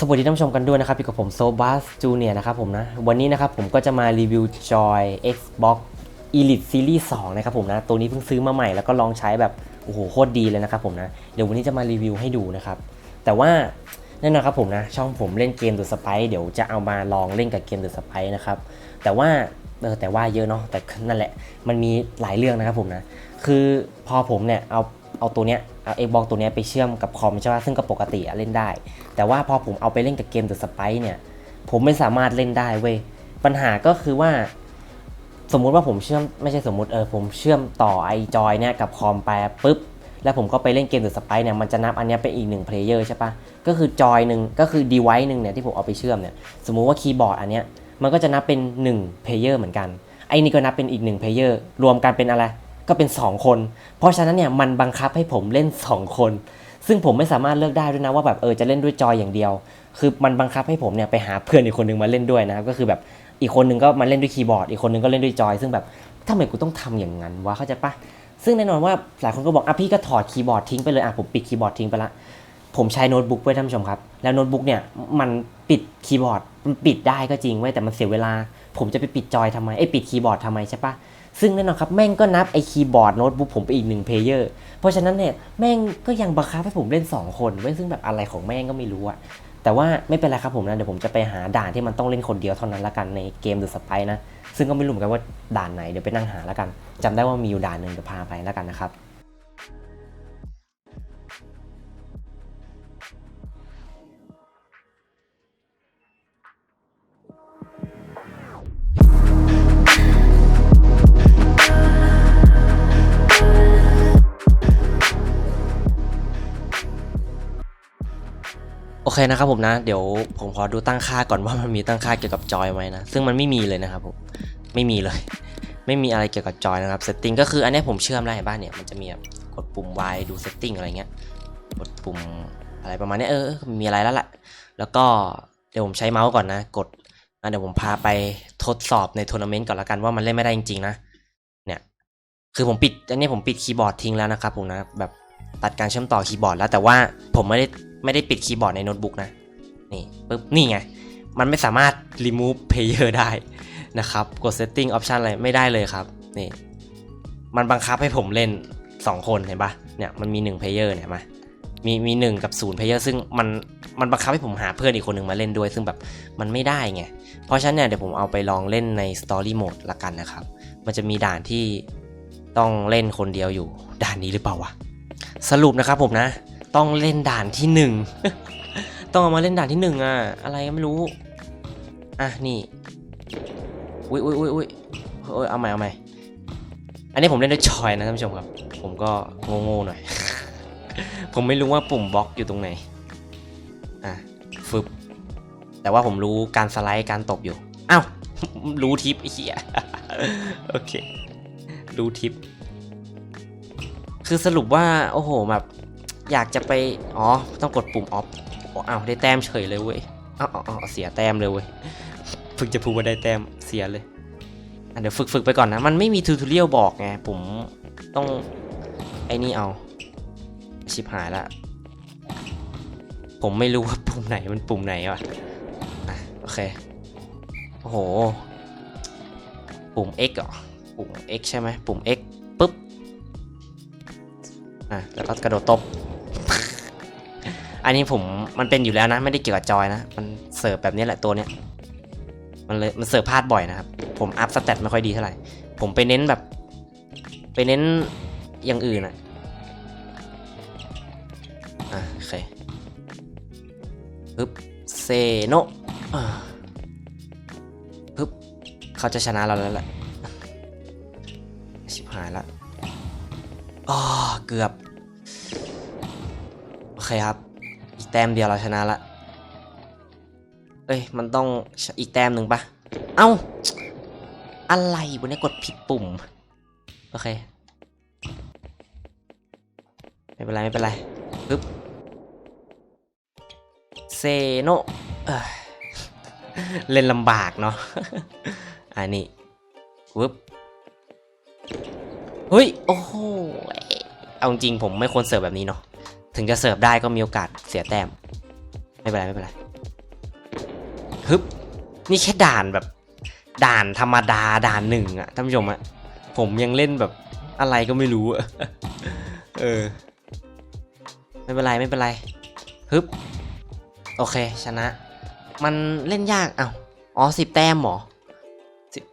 สวัสดีท่านผู้ชมกันด้วยนะครับอยู่กับผมโซบัสจูเนียนะครับผมนะ วันนี้นะครับผมก็จะมารีวิว Joy Xbox Elite Series 2 นะครับผมนะ ตัวนี้เพิ่งซื้อมาใหม่แล้วก็ลองใช้แบบ โอ้โหโคตรดีเลยนะครับผมนะ เดี๋ยววันนี้จะมารีวิวให้ดูนะครับ แต่ว่าแน่นอนครับผมนะ ช่องผมเล่นเกม The Spy เดี๋ยวจะเอามาลองเล่นกับเกม The Spy นะครับ แต่ว่าเออแต่ว่าเยอะเนาะแต่นั่นแหละมันมีหลายเรื่องนะครับผมนะ คือพอผมเนี่ยเอา เอาตัวเนี้ยเอา Xbox ตัวเนี้ยไปเชื่อมกับคอมใช่ป่ะซึ่งก็ปกติเล่นได้ แต่ว่าพอผมเอาไปเล่นกับเกม The Spy เนี่ยผมไม่สามารถเล่นได้เว้ยปัญหาก็คือว่า สมมุติว่าผมเชื่อมไม่ใช่สมมุติเออผมเชื่อมต่อไอจอยเนี่ยกับคอมไปปุ๊บแล้วผมก็ไปเล่นเกม The Spy เนี่ยมันจะนับอันเนี้ยเป็นอีกหนึ่งเพลเยอร์ใช่ปะก็คือจอยหนึ่งก็คือ device หนึ่งเนี่ยที่ผมเอาไปเชื่อมเนี่ยสมมุติว่าคีย์บอร์ดอันเนี้ยมันก็จะนับเป็น1เพลเยอร์เหมือนกันไอ้นี่ก็นับเป็นอีก1เพลเยอร์รวมกันเป็นอะไร ก็เป็น 2 คน เพราะฉะนั้นเนี่ยมันบังคับให้ผมเล่น 2 คน ซึ่งผมไม่สามารถเลือกได้ด้วยนะว่าแบบเออจะเล่นด้วยจอยอย่างเดียว คือมันบังคับให้ผมเนี่ยไปหาเพื่อนอีกคนหนึ่งมาเล่นด้วยนะครับก็คือแบบอีกคนหนึ่งก็มาเล่นด้วยคีย์บอร์ดอีกคนหนึ่งก็เล่นด้วยจอย ซึ่งแบบทำไมกูต้องทำอย่างนั้นวะเข้าใจปะซึ่งแน่นอนว่าหลายคนก็บอกอะพี่ก็ถอดคีย์บอร์ดทิ้งไปเลยอะผมปิดคีย์บอร์ดทิ้งไปละผมใช้โน้ตบุ๊กไว้ท่านผู้ชมครับ แล้วโน้ตบุ๊กเนี่ยมันปิดคีย์บอร์ดมันปิดได้ก็จริงไว้แต่มันเสียเวลา ผมจะไปปิดจอยทำไมไอ้ปิดคีย์บอร์ดทำไมใช่ปะ ซึ่งแน่นอนครับแม่งก็นับไอคีย์บอร์ดโน้ตบุ๊กผมไปอีกหนึ่งเพลเยอร์เพราะฉะนั้นเนี่ยแม่งก็ยังบังคับให้ผมเล่นสองคนเว้ยซึ่งแบบอะไรของแม่งก็ไม่รู้อะแต่ว่าไม่เป็นไรครับผมนะเดี๋ยวผมจะไปหาด่านที่มันต้องเล่นคนเดียวเท่านั้นละกันในเกม The Spy นะซึ่งก็ไม่รู้เหมือนกันว่าด่านไหนเดี๋ยวไปนั่งหาละกันจำได้ว่ามีอยู่ด่านหนึ่งเดี๋ยวพาไปละกันนะครับ โอเคนะครับผมนะ เดี๋ยวผมขอดูตั้งค่าก่อนว่ามันมีตั้งค่าเกี่ยวกับจอยไหมนะ ซึ่งมันไม่มีเลยนะครับผมไม่มีเลย ไม่มีอะไรเกี่ยวกับจอยนะครับเซตติ้งก็คืออันนี้ผมเชื่อมได้เห็นบ้านเนี่ยมันจะมีแบบกดปุ่ม Y ดูเซตติ้งอะไรเงี้ยกดปุ่มอะไรประมาณนี้เออมีอะไรแล้วแหละแล้วก็เดี๋ยวผมใช้เมาส์ก่อนนะ กดอะเดี๋ยวผมพาไปทดสอบในทัวร์นาเมนต์ก่อนละกันว่ามันเล่นไม่ได้จริงๆนะเนี่ยคือผมปิดอันนี้ผมปิดคีย์บอร์ดทิ้งแล้วนะครับผมนะแบบตัดการเชื่อมต่อคีย์บอร์ดแล้วแต่ว่าผมไม่ได้ ไม่ได้ปิดคีย์บอร์ดในโน้ตบุ๊กนะ นี่ปึ๊บ นี่ไง มันไม่สามารถ remove player ได้นะครับ กด setting option อะไรไม่ได้เลยครับ นี่ มันบังคับให้ผมเล่น 2 คนเห็นปะเนี่ย มันมี 1 player เนี่ยมา มีมีหนึ่งกับศูนย์เพลเยอร์ซึ่งมันมันบังคับให้ผมหาเพื่อนอีกคนหนึ่งมาเล่นด้วย ซึ่งแบบมันไม่ได้ไง เพราะฉะนั้นเนี่ยเดี๋ยวผมเอาไปลองเล่นใน Story Mode ละกันนะครับ มันจะมีด่านที่ต้องเล่นคนเดียวอยู่ ด่านนี้หรือเปล่าวะ สรุปนะครับผมนะ ต้องเล่นด่านที่หนึ่งต้องเอามาเล่นด่านที่หนึ่งอะ อะไรก็ไม่รู้ อะนี่ อุ้ยอุ้ยอุ้ยอุ้ยเอ้ยเอาใหม่เอาใหม่ อันนี้ผมเล่นด้วยจอยนะท่านผู้ชมครับ ผมก็โง่ๆหน่อย ผมไม่รู้ว่าปุ่มบล็อกอยู่ตรงไหน อะฟึบ แต่ว่าผมรู้การสไลด์การตบอยู่ อ้าว รู้ทิปไอ้เหี้ย โอเค รู้ทิป คือสรุปว่า โอ้โหแบบ อยากจะไป อ๋อ ต้องกดปุ่มออฟอ้าวได้แต้มเฉยเลยเว้ยอ้าวอ้าวอ้าวเสียแต้มเลยเว้ยเพิ่งจะพูดว่าได้แต้มเสียเลยอะเดี๋ยวฝึกฝึกไปก่อนนะ มันไม่มีทูทอเรียลบอกไง ผมต้องไอ้นี่เอา ชิบหายละ ผมไม่รู้ว่าปุ่มไหนมันปุ่มไหนวะอะโอเค โอ้โห ปุ่ม X เหรอ ปุ่ม X ใช่ไหมปุ่ม X ปุ๊บ อะ แล้วก็กระโดดตบ อันนี้ผมมันเป็นอยู่แล้วนะไม่ได้เกี่ยวกับจอยนะ มันเสิร์ฟแบบนี้แหละตัวเนี้ยมันเลยมันเสิร์ฟพลาดบ่อยนะครับผมอัพสเตตไม่ค่อยดีเท่าไหร่ผมไปเน้นแบบ ไปเน้นอย่างอื่นอะอะโอเคปึ๊บเซโนปึ๊บเขาจะชนะเราแล้วแหละชิบหายละอ๋อเกือบ โอเคครับ แต้มเดียวเราชนะละ เอ้ย มันต้องอีกแต้มหนึ่งปะเอ้า อะไรวะเนี่ยกดผิดปุ่ม โอเค ไม่เป็นไร ไม่เป็นไรปึ๊บเซโนเล่นลำบากเนาะ อันนี้วึบเฮ้ย โอ้โห เอาจริงผมไม่ควรเสิร์ฟแบบนี้เนาะ ถึงจะเสิร์ฟได้ก็มีโอกาสเสียแต้ม ไม่เป็นไรไม่เป็นไรฮึบนี่แค่ด่านแบบ ด่านธรรมดาด่านหนึ่งอะท่านผู้ชมอะผมยังเล่นแบบอะไรก็ไม่รู้อะเออ ไม่เป็นไรไม่เป็นไรฮึบโอเคชนะ มันเล่นยากอ้าวอ๋อสิบแต้มหรอ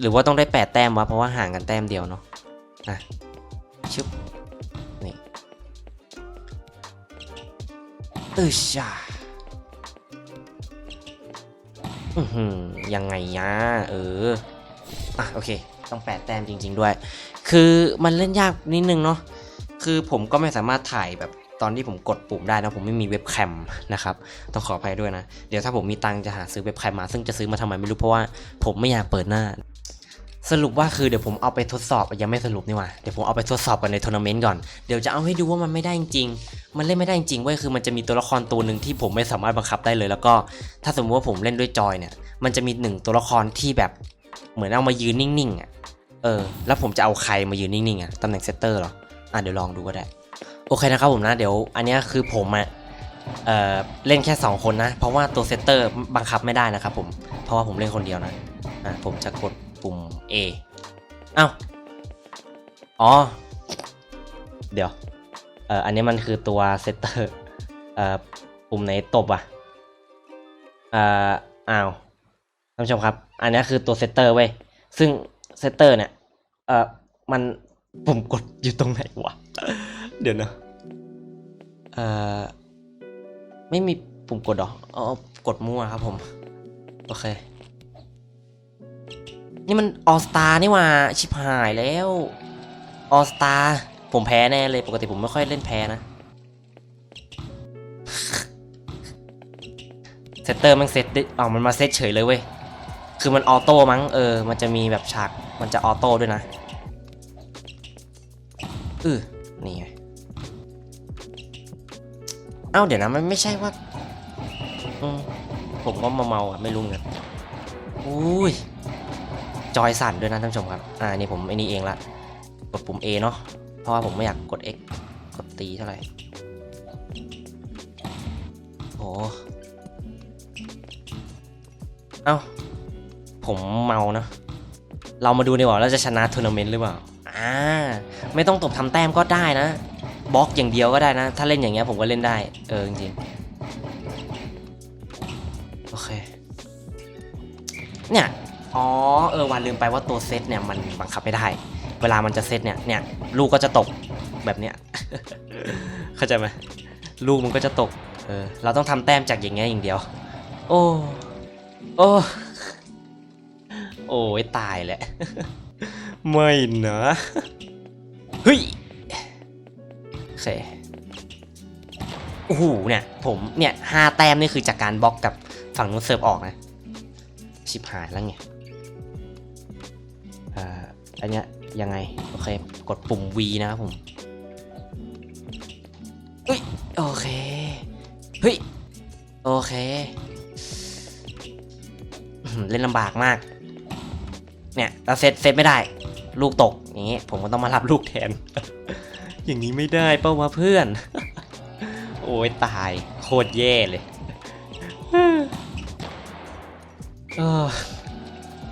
หรือว่าต้องได้แปดแต้มวะเพราะว่าห่างกันแต้มเดียวเนาะนะชึบ อึชาอือหือยังไงยะเออ อะโอเค ต้องแปดแต้มจริง ๆ ด้วย คือมันเล่นยากนิดนึงเนาะ คือผมก็ไม่สามารถถ่ายแบบตอนที่ผมกดปุ่มได้นะผมไม่มีเว็บแคมนะครับ ต้องขออภัยด้วยนะ เดี๋ยวถ้าผมมีตังจะหาซื้อเว็บแคมมา ซึ่งจะซื้อมาทำไมไม่รู้เพราะว่าผมไม่อยากเปิดหน้า สรุปว่าคือเดี๋ยวผมเอาไปทดสอบยังไม่สรุปนี่หว่าเดี๋ยวผมเอาไปทดสอบกันในทัวร์นาเมนต์ก่อนเดี๋ยวจะเอาให้ดูว่ามันไม่ได้จริงมันเล่นไม่ได้จริงเว้ยคือมันจะมีตัวละครตัวหนึ่งที่ผมไม่สามารถบังคับได้เลย แล้วก็ถ้าสมมติว่าผมเล่นด้วยจอยเนี่ย มันจะมีหนึ่งตัวละครที่แบบเหมือนเอามายืนนิ่งๆอะเออแล้วผมจะเอาใครมายืนนิ่งๆอะตำแหน่งเซตเตอร์เหรออะเดี๋ยวลองดูก็ได้โอเคนะครับผมนะเดี๋ยวอันนี้คือผมอะเออเล่นแค่ 2 คนนะ เพราะว่าตัวเซตเตอร์บังคับไม่ได้นะครับผมเพราะว่าผมเล่นคนเดียวนะอะผมจะกด ปุ่ม A อ้าว อ๋อ เดี๋ยว เอ่อ อันนี้มันคือตัวเซตเตอร์ เอ่อ ปุ่มไหนตบอะ เอ่อ อ้าวท่านผู้ชมครับ อันนี้คือตัวเซตเตอร์เว้ย ซึ่งเซตเตอร์เนี่ย เอ่อ มันปุ่มกดอยู่ตรงไหนวะ เดี๋ยวนะ เอ่อ ไม่มีปุ่มกดหรอ อ๋อ กดมั่วครับผม โอเค นี่มันออสตานี่ว่าชิบหายแล้วออสตาผมแพ้แน่เลยปกติผมไม่ค่อยเล่นแพ้นะเซตเตอร์มันเซตได้อ๋อมันมาเซตเฉยเลยเว้ย คือมันออโต้มั้งเออ มันจะมีแบบฉาก มันจะออโต้ด้วยนะอือนี่ไง เอ้าเดี๋ยวนะ มันไม่ใช่ว่าอืมผมก็มาเมาอะ ไม่รู้เหมือนกันอุ้ย จอยสั่นด้วยนะท่านผู้ชมครับ อ่านี่ผมไอ้นี่เองละกดปุ่ม A เนาะเพราะว่าผมไม่อยากกด X กดตีเท่าไหร่โอ้เอ้า ผมเมานะ เรามาดูดีกว่าเราจะชนะทัวร์นาเมนต์หรือเปล่า อ่า ไม่ต้องตบทำแต้มก็ได้นะ บล็อกอย่างเดียวก็ได้นะ ถ้าเล่นอย่างเงี้ยผมก็เล่นได้ เออจริงๆโอเค เนี่ย อ๋อเออวันลืมไปว่าตัวเซตเนี่ยมันบังคับไม่ได้ เวลามันจะเซตเนี่ยเนี่ยลูกก็จะตกแบบเนี้ยเข้าใจไหมลูกมันก็จะตกเออเราต้องทำแต้มจากอย่างเงี้ยอย่างเดียว โอ้โอ้โอ้ยตายแหละไม่นะเฮ้ยโอเคโอ้โหเนี่ยผมเนี่ยห้าแต้มนี่คือจากการบล็อกกับฝั่งนู้นเสิร์ฟออกนะชิบหายแล้วไง อันเนี้ยยังไง โอเค กดปุ่ม V นะครับผมเฮ้ยโอเค เฮ้ย โอเคอื้อหือเล่นลำบากมาก เนี่ยเราเซตเซตไม่ได้ ลูกตก อย่างงี้ ผมก็ต้องมารับลูกแทน อย่างนี้ไม่ได้เป้าวะเพื่อน โอ้ยตาย โคตรแย่เลย เออ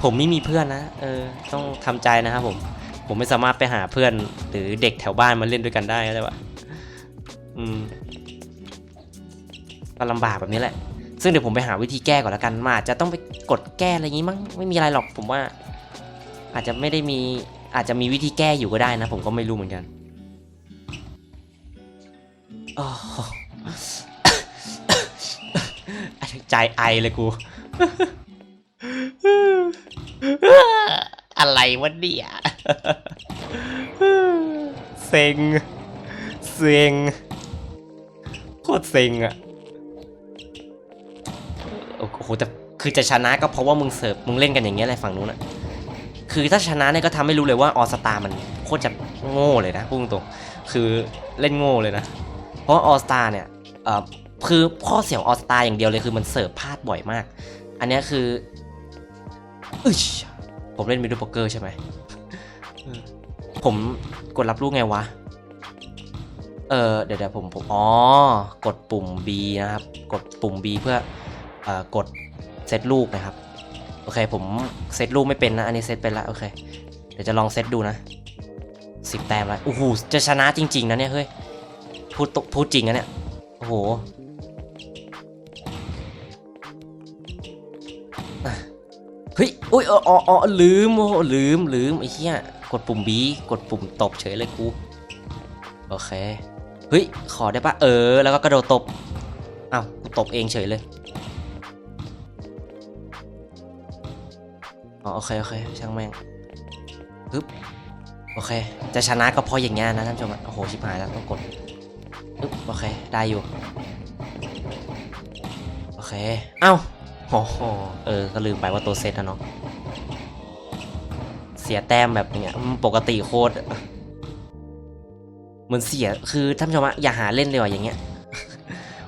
ผมไม่มีเพื่อนนะเออต้องทำใจนะครับผม ผมไม่สามารถไปหาเพื่อน หรือเด็กแถวบ้านมาเล่นด้วยกันได้ใช่ปะอืมก็ลำบากแบบนี้แหละ ซึ่งเดี๋ยวผมไปหาวิธีแก้ก่อนล้วกันมาอาจจะต้องไปกดแก้อะไรอย่างงี้มั้งไม่มีอะไรหรอกผมว่า อาจจะไม่ได้มีอาจจะมีวิธีแก้อยู่ก็ได้นะ ผมก็ไม่รู้เหมือนกันอ้โหใจไอเลยกู อะไร วะเนี่ยเซ็งเซ็งโคตรเซ็งอะโอ้โหแต่คือจะชนะก็เพราะว่ามึงเสิร์ฟมึงเล่นกันอย่างเงี้ยอะไรฝั่งนู้นอะคือถ้าชนะเนี่ยก็ทำให้รู้เลยว่าออสตามันโคตรจะโง่เลยนะพูดตรงๆคือเล่นโง่เลยนะ เพราะออสตาเนี่ยเอ่อคือข้อเสียของออสตาอย่างเดียวเลยคือมันเสิร์ฟพลาดบ่อยมาก อันเนี้ยคืออึช ผมเล่นมิดเดิลโป๊กเกอร์ใช่ไหมเออผมกดรับลูกไงวะ เออเดี๋ยวเดี๋ยวผมผมอ๋อ กดปุ่ม B นะครับ กดปุ่ม B เพื่อเอ่อกดเซซตลูกนะครับ โอเค ผมเซตลูกไม่เป็นนะ อันนี้เซตเป็นละโอเค เดี๋ยวจะลองเซตดูนะสิบแต้มแล้วโอ้โห จะชนะจริง ๆ นะเนี่ย เฮ้ย พูดตพูดจริงนะเนี่ย โอ้โห อุ้ยอ๋ออ๋ออลืมโอ้ลืมลืมไอ้เหี้ยกดปุ่มบีกดปุ่มตบเฉยเลยกูโอเคเฮ้ยขอได้ปะเออ แล้วก็กระโดดตบอ้าวกูตบเองเฉยเลยอ๋อโอเคโอเคช่างแม่งปึ๊บโอเค จะชนะก็เพราะอย่างงี้นะท่านผู้ชมโอ้โหชิบหายแล้วต้องกดปึ๊บโอเคได้อยู่โอเคเอ้า อ้โหเออ ก็ลืมไปว่าตัวเซตนะเนาะ เสียแต้มแบบเนี้ยปกติโคตรเหมือนเสีย คือท่านผู้ชมอะอย่าหาเล่นเลยว่ะอย่างเงี้ย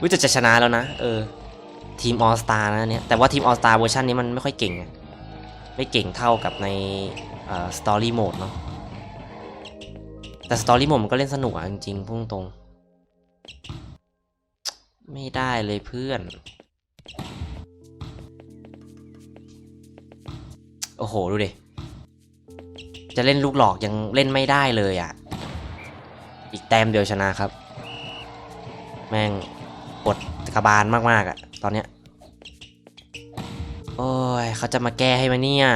วิจะจะชนะแล้วนะ เออ ทีมออสตานะเนี่ย แต่ว่าทีมออสตาเวอร์ชันนี้มันไม่ค่อยเก่ง ไม่เก่งเท่ากับในสตอรี่โหมดเนาะ แต่สตอรี่โหมดมันก็เล่นสนุกอะจริงๆพุ่งตรง ไม่ได้เลยเพื่อน โอ้โห ดูดิ จะเล่นลูกหลอกยังเล่นไม่ได้เลยอะ่ะ อีกแต้มเดียวชนะครับ แม่งปวดกระบาลมากๆอะ่ะ ตอนเนี้ย โอ้ยเขาจะมาแก้ให้มาเนี่ย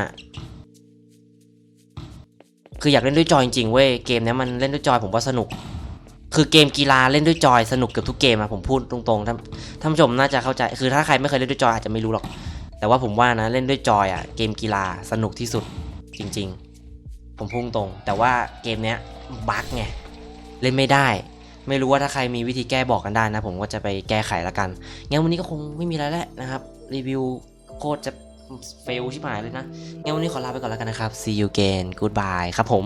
คืออยากเล่นด้วยจอยจริงๆเว้ย เกมเนี้ยมันเล่นด้วยจอยผมว่าสนุก คือเกมกีฬาเล่นด้วยจอยสนุกเกือบทุกเกมอะผมพูดตรงๆท่านท่านผู้ชมน่าจะเข้าใจ คือถ้าใครไม่เคยเล่นด้วยจอยอาจจะไม่รู้หรอก แต่ว่าผมว่านะเล่นด้วยจอยอะเกมกีฬาสนุกที่สุดจริงๆ ผมพุ่งตรง แต่ว่าเกมเนี้ยบั๊กไงเล่นไม่ได้ ไม่รู้ว่าถ้าใครมีวิธีแก้บอกกันได้นะ ผมก็จะไปแก้ไขละกันงั้นวันนี้ก็คงไม่มีอะไรแล้วนะครับ รีวิวโคตรจะเฟลชิบหายเลยนะงั้นวันนี้ขอลาไปก่อนแล้วกันนะครับ see you again goodbye ครับผม